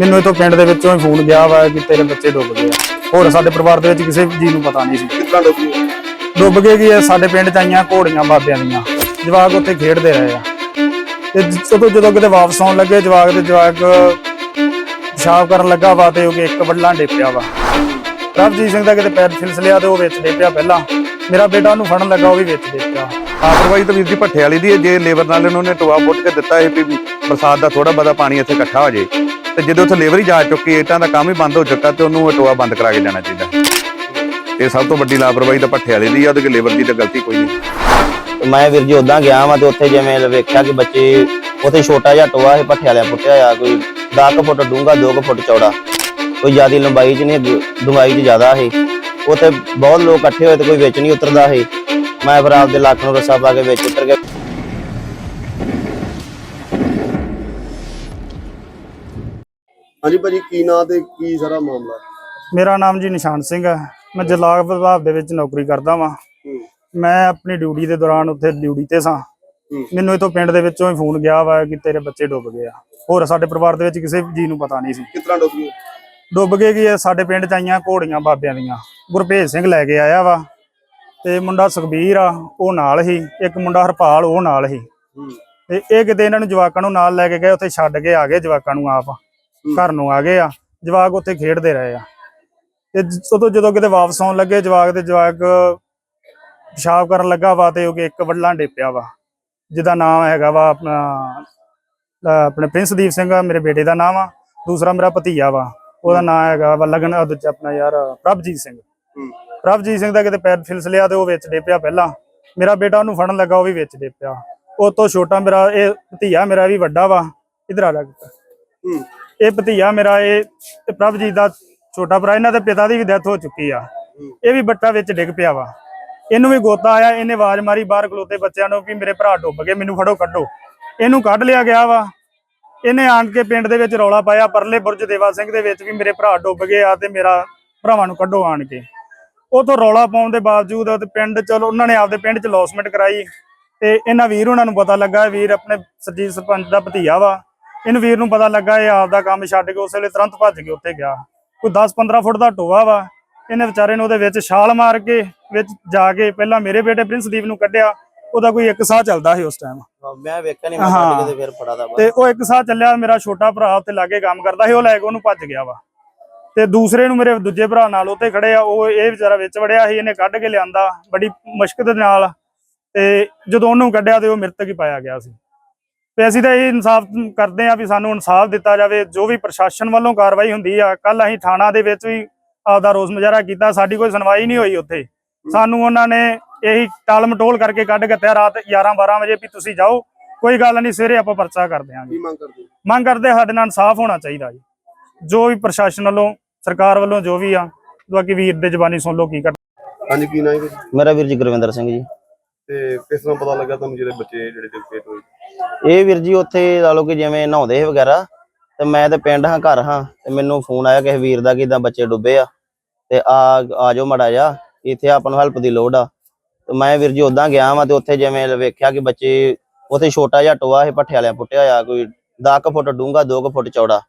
ਮੈਨੂੰ ਇਥੋਂ ਪਿੰਡ ਦੇ ਵਿੱਚੋਂ ਹੀ ਫੋਨ ਗਿਆ ਵਾ ਕਿ ਤੇਰੇ ਬੱਚੇ ਡੁੱਬ ਗਏ ਆ। ਹੋਰ ਸਾਡੇ ਪਰਿਵਾਰ ਦੇ ਵਿੱਚ ਕਿਸੇ ਜੀ ਨੂੰ ਪਤਾ ਨਹੀਂ ਸੀ। ਕਿੱਦਾਂ ਡੁੱਬੀ ਡੁੱਬ ਗਏ ਕਿ ਇਹ ਸਾਡੇ ਪਿੰਡ ਚ ਆਈਆਂ ਘੋੜੀਆਂ ਬਾਬਿਆਂ ਦੀਆਂ। ਜਵਾਕ ਉੱਥੇ ਖੇਡਦੇ ਰਹੇ ਆ। ਤੇ ਜਦੋਂ ਜਦੋਂ ਕਿਤੇ ਵਾਪਸ ਆਉਣ ਲੱਗੇ ਜਵਾਕ ਤੇ ਜਵਾਕ ਪਿਸ਼ਾਬ ਕਰਨ ਲੱਗਾ ਵਾ ਤੇ ਉਹ ਇੱਕ ਵੱਲਾਂ ਡੇਪਿਆ ਵਾ। ਪ੍ਰਭਜੀਤ ਸਿੰਘ ਦਾ ਕਿਤੇ ਪੈਰ ਫਿਸਲ ਲਿਆ ਤੇ ਉਹ ਵਿੱਚ ਡੇਪਿਆ ਪਹਿਲਾਂ। ਮੇਰਾ ਬੇਟਾ ਉਹਨੂੰ ਫੜਨ ਲੱਗਾ ਉਹ ਵੀ ਵਿੱਚ ਡੇਪਿਆ। ਲਾਪਰਵਾਹੀ ਤਾਂ ਵੀਰ ਜੀ ਭੱਠੇ ਵਾਲੀ ਦੀ ਹੈ। ਜੇ ਲੇਬਰ ਨਾਲ ਇਹਨਾਂ ਨੇ ਟੋਆ ਪੁੱਟ ਕੇ ਦਿੱਤਾ ਇਹ ਵੀ ਬਰਸਾਤ ਦਾ ਥੋੜਾ ਬਹੁਤਾ ਪਾਣੀ ਇੱਥੇ ਇਕੱਠਾ ਹੋ ਜੇ। ਤੇ ਜਦੋਂ ਉੱਥੇ ਲੇਬਰ ਹੀ ਜਾ ਚੁੱਕੀ ਇੱਟਾਂ ਦਾ ਕੰਮ ਹੀ ਬੰਦ ਹੋ ਚੁੱਕਾ ਤੇ ਉਹਨੂੰ ਇਹ ਬੰਦ ਕਰਾ ਕੇ ਜਾਣਾ ਚਾਹੀਦਾ। ਇਹ ਸਭ ਤੋਂ ਵੱਡੀ ਲਾਪਰਵਾਹੀ ਤਾਂ ਭੱਠੇ ਵਾਲੀ ਦੀ ਆ, ਉਹਦੇ ਲੇਬਰ ਦੀ ਤਾਂ ਗਲਤੀ ਕੋਈ ਨਹੀਂ। ਮੈਂ ਵੀਰ ਜੀ ਉਦਾਂ ਗਿਆ ਵਾਂ ਤੇ ਉੱਥੇ ਜਿਵੇਂ ਵੇਖਿਆ ਕਿ ਬੱਚੇ ਉੱਥੇ ਛੋਟਾ ਜਿਹਾ ਟੋਆ ਹੈ ਪੱਠੇ ਵਾਲਿਆਂ ਪੁੱਟਿਆ ਹੋਇਆ, ਕੋਈ 10 ਫੁੱਟ ਡੂੰਘਾ 2 ਫੁੱਟ ਚੌੜਾ। ਕੋਈ ਜ਼ਿਆਦੀ ਲੰਬਾਈ 'ਚ ਨਹੀਂ, ਡੂੰਘਾਈ 'ਚ ਜ਼ਿਆਦਾ ਹੈ ਉੱਥੇ ਬਹੁਤ ਲੋਕ ਇਕੱਠੇ ਹੋਏ ਤੇ ਕੋਈ ਵਿੱਚ ਨਹੀਂ ਉਤਰਦਾ ਹੈ ਮੈਂ ਫਿਰ ਆਪਦੇ ਲੱਕ ਨੂੰ ਰੱਸਾ ਪਾ ਕੇ ਵਿੱਚ ਉਤਰ ਗਿਆ। ਹਾਂਜੀ ਭਾਜੀ ਕੀ ਨਾਂ ਤੇ ਕੀ ਸਾਰਾ ਮਾਮਲਾ? ਮੇਰਾ ਨਾਮ ਜੀ ਨਿਸ਼ਾਨ ਸਿੰਘ ਹੈ। ਮੈਂ ਜਲਾਗ ਵਿਭਾਗ ਦੇ ਵਿੱਚ ਨੌਕਰੀ ਕਰਦਾ ਵਾਂ। ਮੈਂ ਆਪਣੀ ਡਿਊਟੀ ਦੇ ਦੌਰਾਨ ਉੱਥੇ ਡਿਊਟੀ ਤੇ ਸਾਂ। ਮੈਨੂੰ ਇਥੋਂ ਪਿੰਡ ਦੇ ਵਿੱਚੋਂ ਹੀ ਫੋਨ ਗਿਆ ਵਾ ਕਿ ਤੇਰੇ ਬੱਚੇ ਡੁੱਬ ਗਏ ਆ। ਹੋਰ ਸਾਡੇ ਪਰਿਵਾਰ ਦੇ ਵਿੱਚ ਕਿਸੇ ਜੀ ਨੂੰ ਪਤਾ ਨਹੀਂ ਸੀ। ਕਿਸ ਤਰ੍ਹਾਂ ਡੁੱਬੀ ਡੁੱਬ ਗਏ ਕਿ ਸਾਡੇ ਪਿੰਡ ਚ ਆਈਆਂ ਘੋੜੀਆਂ ਬਾਬਿਆਂ ਦੀਆਂ। ਗੁਰਭੇਜ ਸਿੰਘ ਲੈ ਕੇ ਆਇਆ ਵਾ। ਤੇ ਮੁੰਡਾ ਸੁਖਬੀਰ ਆ ਉਹ ਨਾਲ ਹੀ ਇੱਕ ਮੁੰਡਾ ਹਰਪਾਲ ਉਹ ਨਾਲ ਹੀ ਹੂੰ। ਤੇ ਇਹ ਕਿਤੇ ਇਹਨਾਂ ਨੂੰ ਜਵਾਕਾਂ ਨੂੰ ਨਾਲ ਲੈ ਕੇ ਗਏ ਉੱਥੇ ਛੱਡ ਕੇ ਆ ਗਏ ਜਵਾਕਾਂ ਨੂੰ ਆਪ। ਘਰ ਨੂੰ ਆ ਗਏ ਆ ਜਵਾਕ ਉੱਥੇ ਖੇਡਦੇ ਰਹੇ ਆ। ਤੇ ਉਦੋਂ ਜਦੋਂ ਕਿਤੇ ਵਾਪਸ ਆਉਣ ਲੱਗੇ ਜਵਾਕ ਤੇ ਜਵਾਕ ਪਿਸ਼ਾਬ ਕਰਨ ਲੱਗਾ ਵਾ ਤੇ ਉਹ ਇੱਕ ਵੱਲਾਂ ਡੇਪਿਆ ਵਾ ਜਿਹਦਾ ਨਾਮ ਹੈਗਾ ਵਾ ਆਪਣਾ ਆਪਣੇ ਪ੍ਰਿੰਸਦੀਪ ਸਿੰਘ ਆ ਮੇਰੇ ਬੇਟੇ ਦਾ ਨਾਮ ਆ ਦੂਸਰਾ ਮੇਰਾ ਭਤੀਆ ਵਾ ਉਹਦਾ ਨਾਮ ਹੈਗਾ ਵਾ ਲਗਨ ਆਪਣਾ ਯਾਰ ਪ੍ਰਭਜੀਤ ਸਿੰਘ। ਪ੍ਰਭਜੀਤ ਸਿੰਘ ਦਾ ਕਿਤੇ ਪੈਰ ਫਿਸਲ ਲਿਆ ਤੇ ਉਹ ਵਿੱਚ ਡੇਪਿਆ ਪਹਿਲਾਂ। ਮੇਰਾ ਬੇਟਾ ਉਹਨੂੰ ਫੜਨ ਲੱਗਾ ਉਹ ਵੀ ਵਿੱਚ ਡੇਪਿਆ। ਉਹ ਤੋਂ ਛੋਟਾ ਮੇਰਾ ਇਹ ਭਤੀਆ ਮੇਰਾ ਵੀ ਵੱਡਾ ਵਾ ਇਧਰ ਆ ਹੂੰ। ਇਹ ਭਤੀਆ ਮੇਰਾ ਇਹ ਇਹ ਪ੍ਰਭਜੀਤ ਦਾ ਛੋਟਾ ਭਰਾ, ਇਹਨਾਂ ਦੇ ਪਿਤਾ ਦੀ ਵੀ ਡੈਥ ਹੋ ਚੁੱਕੀ ਆ। ਇਹ ਵੀ ਬੱਟਾ ਵਿੱਚ ਡਿੱਗ ਪਿਆ ਵਾ। ਇਹਨੂੰ ਵੀ ਗੋਤਾ ਆਇਆ, ਇਹਨੇ ਆਵਾਜ਼ ਮਾਰੀ ਬਾਹਰ ਖਲੋਤੇ ਬੱਚਿਆਂ ਨੂੰ ਵੀ ਮੇਰੇ ਭਰਾ ਡੁੱਬ ਗਏ, ਮੈਨੂੰ ਫੜੋ, ਕੱਢੋ। ਇਹਨੂੰ ਕੱਢ ਲਿਆ ਗਿਆ ਵਾ। ਇਹਨੇ ਆਣ ਕੇ ਪਿੰਡ ਦੇ ਵਿੱਚ ਰੌਲਾ ਪਾਇਆ, ਪਰਲੇ ਬੁਰਜ ਦੇਵਾ ਸਿੰਘ ਦੇ ਵਿੱਚ ਵੀ ਮੇਰੇ ਭਰਾ ਡੁੱਬ ਗਏ ਆ ਤੇ ਮੇਰਾ ਭਰਾਵਾਂ ਨੂੰ ਕੱਢੋ ਆਣ ਕੇ। ਉਥੋਂ ਰੌਲਾ ਪਾਉਣ ਦੇ ਬਾਵਜੂਦ ਤੇ ਪਿੰਡ, ਚਲੋ, ਉਹਨਾਂ ਨੇ ਆਪਦੇ ਪਿੰਡ ਚ ਲੌਸਮੈਂਟ ਕਰਾਈ ਤੇ ਇਹਨਾਂ ਵੀਰ ਉਹਨਾਂ ਨੂੰ ਪਤਾ ਲੱਗਾ, ਵੀਰ ਆਪਣੇ ਸਰਜੀਤ ਸਰਪੰਚ ਦਾ ਭਤੀਆ ਵਾ। ਇਹਨੂੰ ਵੀਰ ਨੂੰ ਪਤਾ ਲੱਗਾ ਇਹ ਆਪਦਾ ਕੰਮ ਛੱਡ ਕੇ ਉਸ ਵੇਲੇ ਤੁਰੰਤ ਭੱਜ ਕੇ ਉੱਥੇ ਗਿਆ। ਕੋਈ 10-15 ਫੁੱਟ ਦਾ ਟੋਆ ਵਾ। ਇਹਨੇ ਵਿਚਾਰੇ ਨੂੰ ਉਹਦੇ ਵਿੱਚ ਛਾਲ ਮਾਰ ਕੇ ਵਿੱਚ ਜਾ ਕੇ ਪਹਿਲਾਂ ਮੇਰੇ ਬੇਟੇ ਪ੍ਰਿੰਸਦੀਪ ਨੂੰ ਕੱਢਿਆ। ਉਹਦਾ ਕੋਈ ਇੱਕ ਸਾਹ ਚੱਲਦਾ ਸੀ ਉਸ ਟਾਈਮ ਮੈਂ ਵੇਖਿਆ ਨਹੀਂ ਮੈਂ ਹਾਂ। ਕੱਢ ਕੇ ਤੇ ਫਿਰ ਫੜਾ ਦਾ ਤੇ ਉਹ ਇੱਕ ਸਾਹ ਚੱਲਿਆ ਮੇਰਾ ਛੋਟਾ ਭਰਾ ਉੱਤੇ ਲਾਗੇ ਕੰਮ ਕਰਦਾ ਸੀ ਉਹ ਲੈ ਕੇ ਉਹਨੂੰ ਭੱਜ ਗਿਆ ਵਾ। ਤੇ ਦੂਸਰੇ ਨੂੰ ਮੇਰੇ ਦੂਜੇ ਭਰਾ ਨਾਲ ਉੱਤੇ ਖੜੇ ਆ ਉਹ ਇਹ ਵਿਚਾਰਾ ਵਿੱਚ ਵੜਿਆ ਸੀ ਇਹਨੇ ਕੱਢ ਕੇ ਲਿਆਂਦਾ ਬੜੀ ਮੁਸ਼ਕਲ ਦੇ ਨਾਲ। ਤੇ ਜਦੋਂ ਉਹਨੂੰ ਕੱਢਿਆ ਤੇ ਉਹ ਮ੍ਰਿਤਕ ਹੀ ਪਾਇਆ ਗਿਆ ਸੀ। ਤੇ ਅਸੀਂ ਤਾਂ ਇਹ ਇਨਸਾਫ ਕਰਦੇ ਆ ਵੀ ਸਾਨੂੰ ਇਨਸਾਫ ਦਿੱਤਾ ਜਾਵੇ ਜੋ ਵੀ ਪ੍ਰਸ਼ਾਸਨ ਵੱਲੋਂ ਕਾਰਵਾਈ ਹੁੰਦੀ ਆ ਕੱਲ ਅਸੀਂ ਥਾਣਾ ਦੇ ਵਿੱਚ ਵੀ ਆਪਦਾ ਰੋਸ ਮੁਜ਼ਾਹਰਾ ਕੀਤਾ ਸਾਡੀ ਕੋਈ ਸੁਣਵਾਈ ਨਹੀਂ ਹੋਈ ਉੱਥੇ। ਸਾਨੂੰ ਉਹਨਾਂ ਨੇ ਇਹੀ ਟਾਲ ਮਟੋਲ ਕਰਕੇ ਕੱਢ ਦਿੱਤਾ ਰਾਤ 11 12 ਵਜੇ ਵੀ ਤੁਸੀਂ ਜਾਓ ਕੋਈ ਗੱਲ ਨਹੀਂ ਸਵੇਰੇ ਆਪਾਂ ਪਰਚਾ ਕਰ ਦਿਆਂਗੇ। ਮੰਗ ਕਰਦੇ ਮੰਗ ਕਰਦੇ ਸਾਡੇ ਨਾਲ ਇਨਸਾਫ ਹੋਣਾ ਚਾਹੀਦਾ ਜੀ। ਜੋ ਵੀ ਪ੍ਰਸ਼ਾਸਨ ਵੱਲੋਂ ਸਰਕਾਰ ਵੱਲੋਂ ਜੋ ਵੀ ਆ ਬਾਕੀ ਵੀਰ ਦੇ ਜ਼ਬਾਨੀ ਸੁਣ ਲਓ ਕੀ ਕਰ ਹਾਂਜੀ ਕੀ ਨਾਂ ਹੈ? ਮੇਰਾ ਵੀਰ ਜੀ ਗੁਰਵਿੰਦਰ ਸਿੰਘ ਜੀ। ਤੇ ਕਿਸ ਤਰ੍ਹਾਂ ਪਤਾ ਲੱਗਾ ਤੁਹਾਨੂੰ ਜਿਹੜੇ ਬੱਚੇ ਜਿਹੜੇ ਡਿੱਗੇ ਹੋਏ? ਇਹ ਵੀਰ ਜੀ ਉੱਥੇ ਲਾ ਲਓ ਕਿ ਜਿਵੇਂ ਨਹਾਉਂਦੇ ਵਗੈਰਾ, ਤੇ ਮੈਂ ਤੇ ਪਿੰਡ ਹਾਂ, ਘਰ ਹਾਂ, ਤੇ ਮੈਨੂੰ ਫੋਨ ਆਇਆ ਕਿਸੇ ਵੀਰ ਦਾ ਕਿ ਇਦਾਂ ਬੱਚੇ ਡੁੱਬੇ ਆ, ਤੇ ਆ ਆ ਜਾਓ ਮੜਾ ਜਾ ਇੱਥੇ ਆਪਾਂ ਨੂੰ ਹੈਲਪ ਦੀ ਲੋੜ ਆ। ਤੇ ਮੈਂ ਵੀਰ ਜੀ ਉਦਾਂ ਗਿਆ ਵਾਂ ਤੇ ਉੱਥੇ ਜਿਵੇਂ ਵੇਖਿਆ ਕਿ ਬੱਚੇ ਉੱਥੇ ਛੋਟਾ ਜਿਹਾ ਟੋਆ ਹੈ ਪੱਠੇ ਵਾਲਿਆਂ ਪੁੱਟਿਆ ਹੋਇਆ, ਕੋਈ 10 ਫੁੱਟ ਡੂੰਘਾ 2 ਫੁੱਟ ਚੌੜਾ,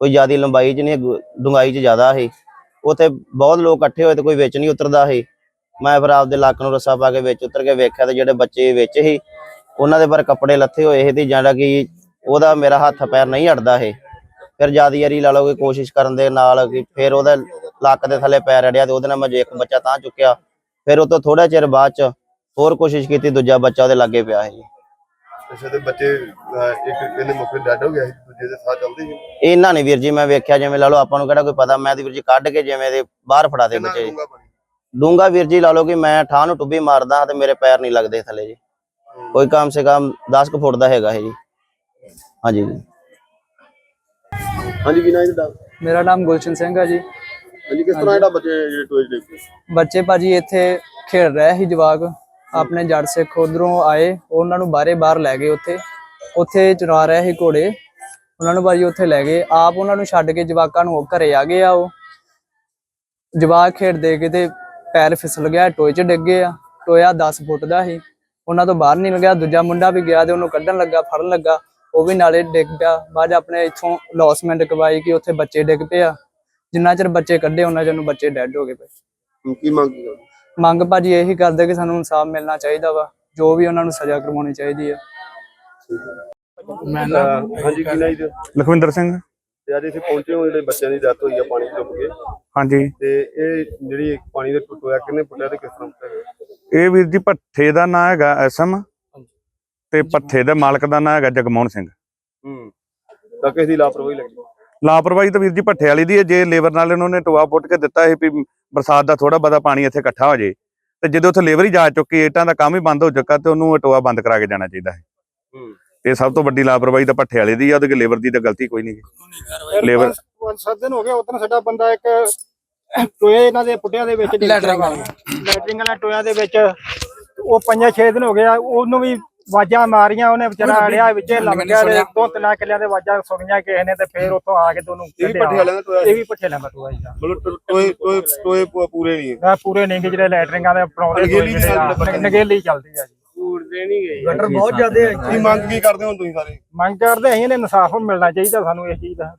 ਕੋਈ ਜ਼ਿਆਦੀ ਲੰਬਾਈ 'ਚ ਨਹੀਂ, ਡੂੰਘਾਈ 'ਚ ਜ਼ਿਆਦਾ ਹੈ ਉੱਥੇ ਬਹੁਤ ਲੋਕ ਇਕੱਠੇ ਹੋਏ ਤੇ ਕੋਈ ਵਿੱਚ ਨਹੀਂ ਉਤਰਦਾ ਹੈ ਮੈਂ ਫਿਰ ਆਪਦੇ ਲੱਕ ਨੂੰ ਰੱਸਾ ਪਾ ਕੇ ਵਿੱਚ ਉਤਰ ਕੇ ਵੇਖਿਆ ਤੇ ਜਿਹੜੇ ਬੱਚੇ ਵਿੱਚ ਹੀ ਉਹਨਾਂ ਦੇ ਪਰ ਕੱਪੜੇ ਲੱਥੇ ਹੋਏ ਸੀ ਤੇ ਜਿਹੜਾ ਕਿ ਉਹਦਾ ਮੇਰਾ ਹੱਥ ਪੈਰ ਨਹੀਂ ਅੜਦਾ ਇਹ ਫਿਰ ਜ਼ਿਆਦਾ ਯਾਰੀ ਲਾ ਲਓ ਕਿ ਕੋਸ਼ਿਸ਼ ਕਰਨ ਦੇ ਨਾਲ ਕਿ ਫਿਰ ਉਹਦਾ ਲੱਕ ਦੇ ਥੱਲੇ ਪੈਰ ਅੜਿਆ ਤੇ ਉਹਦੇ ਨਾਲ ਮੈਂ ਇੱਕ ਬੱਚਾ ਤਾਂ ਚੁੱਕਿਆ। ਫਿਰ ਉਹ ਤੋਂ ਥੋੜਾ ਚਿਰ ਬਾਅਦ ਚ ਹੋਰ ਕੋਸ਼ਿਸ਼ ਕੀਤੀ ਦੂਜਾ ਬੱਚਾ ਉਹਦੇ ਲਾਗੇ ਪਿਆ ਸੀ। ਅੱਛਾ ਤੇ ਬੱਚੇ ਇੱਕ ਕਹਿੰਦੇ ਮੁੱਖ ਡੈਡ ਹੋ ਗਿਆ ਸੀ ਦੂਜੇ ਦੇ ਸਾਹ ਚੱਲਦੇ ਸੀ? ਇਹਨਾਂ ਨੇ ਵੀਰ ਜੀ ਮੈਂ ਵੇਖਿਆ ਜਿਵੇਂ ਲਾ ਲਓ ਆਪਾਂ ਨੂੰ ਕਿਹੜਾ ਕੋਈ ਪਤਾ ਮੈਂ ਤੇ ਵੀਰ ਜੀ ਕੱਢ ਕੇ ਜਿਵੇਂ ਦੇ ਬਾਹਰ ਫੜਾ ਦੇ ਬੱਚੇ। ਡੂੰਗਾ ਵੀਰ ਜੀ ਲਾ ਲਓ ਕਿ ਮੈਂ ਠਾਹ ਨੂੰ ਟੁੱਬੀ ਮਾਰਦਾ ਤੇ ਮੇਰੇ ਪੈਰ ਨਹੀਂ ਲੱਗਦੇ ਥੱਲੇ ਜੀ। ਕੋਈ ਕਮ ਸੇ ਕਮ 10 ਕੁ ਫੁੱਟ ਦਾ ਹੈਗਾ ਇਹ ਜੀ। ਹਾਂਜੀ। ਹਾਂਜੀ ਕੀ ਨਾਂ ਹੈ ਤੁਹਾਡਾ ਮੇਰਾ ਨਾਮ ਗੁਲਸ਼ਨ ਸਿੰਘ ਹੈ ਜੀ। ਹਾਂਜੀ ਕਿਸ ਤਰ੍ਹਾਂ ਜਿਹੜਾ ਬੱਚੇ ਜਿਹੜੇ ਟੋਏ ਡਿੱਗੇ ਬੱਚੇ ਭਾਜੀ ਇੱਥੇ ਖੇਡ ਰਹੇ ਸੀ ਜਵਾਕ। ਆਪਣੇ ਜੜ ਸਿੱਖ ਉਧਰੋਂ ਆਏ ਉਹਨਾਂ ਨੂੰ ਬਾਹਰੇ ਬਾਹਰ ਲੈ ਗਏ ਉੱਥੇ। ਉੱਥੇ ਚਰਾ ਰਹੇ ਸੀ ਘੋੜੇ। ਉਹਨਾਂ ਨੂੰ ਭਾਜੀ ਉੱਥੇ ਲੈ ਗਏ। ਆਪ ਉਹਨਾਂ ਨੂੰ ਛੱਡ ਕੇ ਜਵਾਕਾਂ ਨੂੰ ਘਰੇ ਆ ਗਏ ਆ ਉਹ। ਜਵਾਕ ਖੇਡਦੇ ਕਿਤੇ ਪੈਰ ਫਿਸਲ ਗਿਆ ਟੋਏ 'ਚ ਡਿੱਗ ਗਏ ਆ ਟੋਇਆ 10 ਫੁੱਟ ਦਾ ਸੀ। ਉਹਨਾਂ ਤੋਂ ਬਾਹਰ ਨਹੀਂ ਲੱਗਿਆ ਦੂਜਾ ਮੁੰਡਾ ਵੀ ਗਿਆ ਤੇ ਉਹਨੂੰ ਕੱਢਣ ਲੱਗਾ ਫੜਨ ਲੱਗਾ। ਉਹ ਵੀ ਨਾਲੇ ਡਿੱਗ ਪਿਆ। ਬਾਅਦ ਆਪਣੇ ਇੱਥੋਂ ਲੌਸਮੈਂਟ ਕਵਾਈ ਕਿ ਉੱਥੇ ਬੱਚੇ ਡਿੱਗ ਪਿਆ ਜਿੰਨਾ ਚਿਰ ਬੱਚੇ ਕੱਢੇ ਉਹਨਾਂ ਚਿਰ ਨੂੰ ਬੱਚੇ ਡੈੱਡ ਹੋ ਗਏ ਪਏ। ਕੀ ਮੰਗ? ਮੰਗ ਭਾਜੀ ਇਹੀ ਕਰਦੇ ਕਿ ਸਾਨੂੰ ਇਨਸਾਫ ਮਿਲਣਾ ਚਾਹੀਦਾ ਵਾ। ਜੋ ਵੀ ਉਹਨਾਂ ਨੂੰ ਸਜ਼ਾ ਕਰਵਾਉਣੀ ਚਾਹੀਦੀ ਆ। ਅਹ ਹਾਂਜੀ ਕੀ ਲਖਵਿੰਦਰ ਸਿੰਘ। ਅੱਜ ਇੱਥੇ ਪਹੁੰਚੇ ਹੋ ਜਿਹੜੇ ਬੱਚਿਆਂ ਦੀ ਡੈਥ ਹੋਈ ਆ ਪਾਣੀ 'ਚ ਡੁੱਬ ਕੇ। ਹਾਂਜੀ। ਤੇ ਇਹ ਜਿਹੜੀ ਪਾਣੀ ਦੇ ਟੁੱਟਿਆ ਕਿੰਨੇ ਪੁੱਟਿਆ ਤੇ ਕਿਸ ਤਰ੍ਹਾਂ ਪੁੱਟਿਆ ਇਹ ਵੀਰ ਜੀ ਭੱਠੇ ਦਾ ਨਾਂ ਹੈਗਾ ਐਸਐਮ। ਤੇ ਭੱਠੇ ਦੇ ਮਾਲਕ ਦਾ ਨਾਂ ਹੈਗਾ ਜਗਮੋਹਨ ਸਿੰਘ। ਹੂੰ। ਤਾਂ ਕਿਸੇ ਦੀ ਲਾਪਰਵਾਹੀ ਲੱਗੀ? ਲਾਪਰਵਾਹੀ ਤਾਂ ਵੀਰ ਜੀ ਭੱਠੇ ਵਾਲੀ ਦੀ ਹੈ। ਜੇ ਲੇਬਰ ਨਾਲ ਇਹਨਾਂ ਨੇ ਟੋਆ ਪੁੱਟ ਕੇ ਦਿੱਤਾ ਇਹ ਵੀ ਬਰਸਾਤ ਦਾ ਥੋੜਾ ਬਹੁਤਾ ਪਾਣੀ ਇੱਥੇ ਇਕੱਠਾ ਹੋ ਜੇ ਤੇ ਜਦੋਂ ਉੱਥੇ ਲੇਬਰ ਹੀ ਜਾ ਚੁੱਕੀ ਇੱਟਾਂ ਦਾ ਕੰਮ ਹੀ ਬੰਦ ਹੋ ਚੁੱਕਾ ਤੇ ਉਹਨੂੰ ਟੋਆ ਬੰਦ ਕਰਾ ਕੇ ਜਾਣਾ ਚਾਹੀਦਾ ਹੈ। ਹੂੰ। ਤੇ ਸਭ ਤੋਂ ਵੱਡੀ ਲਾਪਰਵਾਹੀ ਤਾਂ ਭੱਠੇ ਵਾਲੇ ਦੀ ਆ ਉਹਦੇ ਲੇਬਰ ਦੀ ਤਾਂ ਗਲਤੀ ਕੋਈ ਨਹੀਂ ਲੇਬਰ ਪੰਜ ਸੱਤ ਦਿਨ ਹੋ ਗਏ ਉਦੋਂ ਸਾਡਾ ਬੰਦਾ ਇੱਕ ਟੋਏ ਇਹਨਾਂ ਦੇ ਪੁੱਟਿਆਂ ਦੇ ਵਿੱਚ ਲੈਟਰਿੰਗ ਲੈਟਰਿੰਗ ਵਾਲਾ ਟੋਇਆਂ ਦੇ ਵਿੱਚ ਉਹ ਪੰਜਾਂ ਛੇ ਦਿਨ ਹੋ ਗਿਆ ਉਹਨੂੰ ਵੀ ਵਾਜਾਂ ਮਾਰੀਆਂ ਉਹਨੇ ਵਿਚਾਰਾ ਅੜਿਆ ਵਿੱਚ ਲੱਗ ਗਿਆ ਤੇ ਦੋ ਤਿੰਨ ਕਿੱਲਿਆਂ ਦੇ ਵਾਜਾਂ ਸੁਣੀਆਂ ਕਿਸੇ ਨੇ ਤੇ ਫੇਰ ਉੱਥੋਂ ਆ ਕੇ ਤੇ ਉਹਨੂੰ ਇਹ ਵੀ ਕੱਢਿਆ। ਭੱਠੇ ਵਾਲਿਆਂ ਦਾ ਟੋਇਆ ਇਹ ਵੀ ਪੱਠੇ ਲੈਂਦਾ ਟੋਆ ਜੀ ਮਤਲਬ ਟੋ- ਟੋਏ ਟੋਏ ਟੋਏ ਪੂ- ਪੂਰੇ ਨਹੀਂ। ਹੈ ਆ ਪੂਰੇ ਨਹੀਂ ਗੇ ਜਿਹੜੇ ਲੈਟਰਿੰਗਾਂ ਦੇ ਬਣਾਉਂਦੇ ਨਗੇਲੀ ਨਾਲ ਆ, ਆ ਜੀ। ਗਟਰ ਬਹੁਤ ਜ਼ਿਆਦੇ ਕੀ ਮੰਗ ਕੀ ਕਰਦੇ ਹੋ ਤੁਸੀਂ ਸਾਰੇ? ਮੰਗ ਕਰਦੇ ਅਸੀਂ ਨੇ ਇਨਸਾਫ ਮਿਲਣਾ ਚਾਹੀਦਾ ਸਾਨੂੰ ਇਸ ਚੀਜ਼ ਦਾ।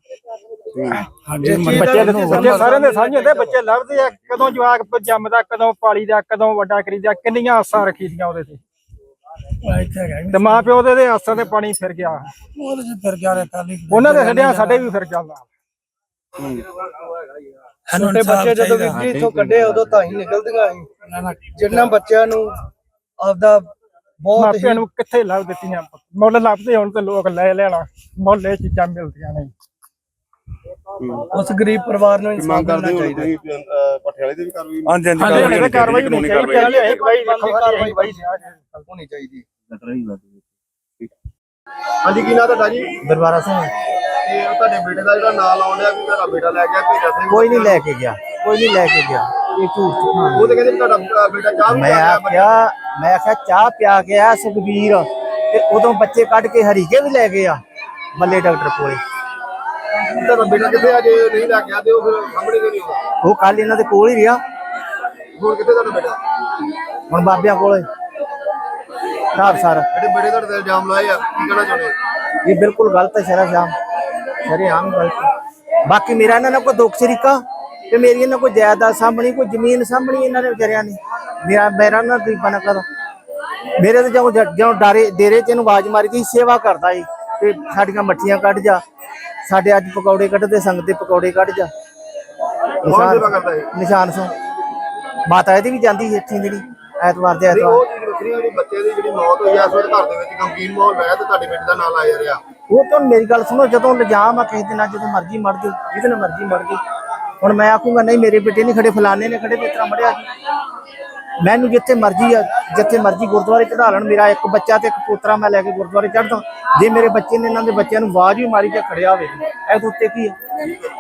ਬੱਚੇ ਦੇ ਬੱਚੇ ਸਾਰਿਆਂ ਦੇ ਸਾਂਝੇ ਹੁੰਦੇ ਬੱਚੇ ਲੱਭਦੇ ਆ ਕਦੋਂ ਜਵਾਕ ਜੰਮਦਾ ਕਦੋਂ ਪਾਲੀਦਾ ਕਦੋਂ ਵੱਡਾ ਕਰੀਦਾ ਕਿੰਨੀਆਂ ਆਸਾਂ ਰੱਖੀ ਦੀਆਂ ਉਹਦੇ ਤੇ। ਤੇ ਮਾਂ ਪਿਓ ਦੇ ਦੇ ਆਸਾਂ ਤੇ ਪਾਣੀ ਫਿਰ ਗਿਆ। ਉਹਨਾਂ ਦੇ ਛੱਡਿਆ ਸਾਡੇ ਵੀ ਫਿਰ ਜਾਂਦਾ। ਛੋਟੇ ਬੱਚੇ ਜਦੋਂ ਵੀ ਇੱਥੋਂ ਕੱਢੇ ਉਦੋਂ ਤਾਂ ਹੀ ਨਿਕਲਦੀਆਂ ਸੀ। ਜਿੰਨਾ ਬੱਚਿਆਂ ਨੂੰ ਆਪਦਾ ਬਹੁਤ ਮਾਪਿਆਂ ਨੂੰ ਕਿੱਥੇ ਲੱਭ ਦਿੱਤੀਆਂ? ਮੁੱਲ ਲੱਭਦੇ ਹੁਣ ਤੇ ਲੋਕ ਲੈ ਲੈਣਾ। ਮੁੱਲ ਇਹ ਚੀਜ਼ਾਂ ਮਿਲਦੀਆਂ ਨੇ। ਉਸ ਗਰੀਬ ਪਰਿਵਾਰ ਨੂੰ ਕੀ ਇਨਸਾਫ ਮਿਲਣਾ ਹੋ ਚਾਹੀਦਾ। ਭੱਠੇ ਵਾਲੇ ਦੀ ਵੀ ਕਾਰਵਾਈ ਹਾਂਜੀ ਹਾਂਜੀ ਹਾਂਜੀ ਕਾਰਵਾਈ ਇਹ ਕਾਰਵਾਈ ਨਹੀਂ ਚਾਹੀਦੀ। ਦੇਖੋ ਕਾਰਵਾਈ ਭਾਈ ਹੋਣੀ ਚਾਹੀਦੀ। ਹਾਂਜੀ ਕੀ ਨਾਂ ਤੁਹਾਡਾ ਜੀ? ਦਰਬਾਰਾ ਸਿੰਘ। ਤੇ ਉਹ ਤੁਹਾਡੇ ਬੇਟੇ ਦਾ ਜਿਹੜਾ ਨਾਂ ਲਾਉਣ ਡਿਆ ਵੀ ਤੁਹਾਡਾ ਬੇਟਾ ਲੈ ਗਿਆ ਭੇਜਾ ਸਿੰਘ ਕੋਈ ਨਹੀਂ ਲੈ ਕੇ ਗਿਆ। ਕੋਈ ਨਹੀਂ ਲੈ ਕੇ ਗਿਆ। ਇਹ ਝੂਠ ਹਾਂ ਉਹ ਤੇ ਕਹਿੰਦੇ ਤੁਹਾਡਾ ਬੇਟਾ ਚਾਹ ਵੀ ਮੈਂ ਆਖਿਆ ਮੈਂ ਆਖਿਆ ਚਾਹ ਪਿਆ ਗਿਆ ਸੁਖਬੀਰ ਤੇ ਉਦੋਂ ਬੱਚੇ ਕੱਢ ਕੇ ਹਰੀਕੇ ਵੀ ਲੈ ਗਏ ਆ ਮੱਲੇ ਡਾਕਟਰ ਕੋਲੇ। ਤੁਹਾਡਾ ਬੇਟਾ ਕਿੱਥੇ ਆ? ਜੇ ਨਹੀਂ ਲੈ ਗਿਆ ਤੇ ਉਹ ਫਿਰ ਸਾਹਮਣੇ ਕਿਉਂ ਨਹੀਂ ਆਉਂਦਾ? ਉਹ ਕੱਲ ਇਹਨਾਂ ਦੇ ਕੋਲ ਹੀ ਰਿਹਾ। ਹੁਣ ਕਿੱਥੇ ਤੁਹਾਡਾ ਬੇਟਾ? ਹੁਣ ਬਾਬਿਆਂ ਕੋਲੇ। ਘਰ ਸਰ। ਜਿਹੜੇ ਬੇਟੇ ਤੁਹਾਡੇ ਤੇ ਇਲਜ਼ਾਮ ਲਾਏ ਆ ਕੀ ਕਹਿਣਾ ਚਾਹੁੰਦੇ ਹੋ? ਇਹ ਬਿਲਕੁਲ ਗਲਤ ਹੈ ਸ਼ਰਾ ਸ਼ਾਮ। ਸ਼ਰੇਆਮ ਗਲਤ ਬਾਕੀ ਮੇਰਾ ਇਹਨਾਂ ਨਾਲ ਕੋਈ ਦੁੱਖ ਸ਼ਰੀਕਾ ਤੇ ਮੇਰੀ ਇਹਨਾਂ ਕੋਈ ਜਾਇਦਾਦ ਸਾਂਭਣੀ ਕੋਈ ਜ਼ਮੀਨ ਸਾਂਭਣੀ ਇਹਨਾਂ ਨੇ ਵਿਚਾਰਿਆਂ ਨੇ। ਮੇਰਾ ਮੇਰਾ ਨਾ ਗਰੀਬਾਂ ਨਾਲ ਕਰ। ਮੇਰੇ ਤੇ ਜਦੋਂ ਜਦੋਂ ਡਾਰੇ ਡੇਰੇ ਚ ਇਹਨੂੰ ਆਵਾਜ਼ ਮਾਰੀ ਦੀ ਸੇਵਾ ਕਰਦਾ ਏ ਤੇ ਸਾਡੀਆਂ ਮੱਠੀਆਂ ਕੱਢ ਜਾ। ਸਾਡੇ ਅੱਜ ਪਕੌੜੇ ਕੱਢਦੇ ਸੰਗਤ ਦੇ ਪਕੌੜੇ ਕੱਢ ਜਾ। ਕੌਣ ਸੇਵਾ ਕਰਦਾ ਹੈ ਨਿਸ਼ਾਨ ਸੋ ਮਾਤਾ ਇਹਦੀ ਵੀ ਜਾਂਦੀ ਸੀ ਇੱਥੇ ਜਿਹੜੀ ਐਤਵਾਰ ਦੇ ਨਹੀਂ, ਐਤਵਾਰ। ਉਹ ਚੀਜ਼ ਵੱਖਰੀ ਆ ਜਿਹੜੀ ਬੱਚੇ ਦੀ ਜਿਹੜੀ ਮੌਤ ਹੋਈ ਆ ਇਸ ਵੇਲੇ ਘਰ ਦੇ ਵਿੱਚ ਗਮਗੀਨ ਮਾਹੌਲ ਰਿਹਾ ਤੇ ਤੁਹਾਡੇ ਬੇਟੇ ਦਾ ਨਾਂ ਲਾਇਆ ਜਾ ਰਿਹਾ। ਉਹ ਤਾਂ ਮੇਰੀ ਗੱਲ ਸੁਣੋ ਜਦੋਂ ਲਿਜਾਮ ਆ ਕਿਸੇ ਦਿਨ ਜਦੋਂ ਮਰਜ਼ੀ ਮਰ ਜਾਓ ਜਿਹਦੇ ਨਾਲ ਮਰਜ਼ੀ ਮਰ ਜਾਓ। ਹੁਣ ਮੈਂ ਆਖੂੰਗਾ ਨਹੀਂ ਮੇਰੇ ਬੇਟੇ ਨਹੀਂ ਖੜੇ ਫਲਾਣੇ ਨੇ ਖੜੇ ਤੇ ਇਸ ਤਰ੍ਹਾਂ ਮੜਿਆ ਜੀ ਮੈਨੂੰ ਜਿੱਥੇ ਮਰਜ਼ੀ ਆ, ਜਿੱਥੇ ਮਰਜ਼ੀ ਗੁਰਦੁਆਰੇ ਚੜਾ ਲੈਣ, ਮੇਰਾ ਇੱਕ ਬੱਚਾ ਤੇ ਇੱਕ ਪੋਤਰਾ ਮੈਂ ਲੈ ਕੇ ਗੁਰਦੁਆਰੇ ਚੜਦਾ ਜੇ ਮੇਰੇ ਬੱਚੇ ਨੇ ਇਹਨਾਂ ਦੇ ਬੱਚਿਆਂ ਨੂੰ ਆਵਾਜ਼ ਵੀ ਮਾਰੀ ਜਾਂ ਖੜਿਆ ਹੋਵੇ ਇਹ ਉੱਤੇ ਕੀ ਹੈ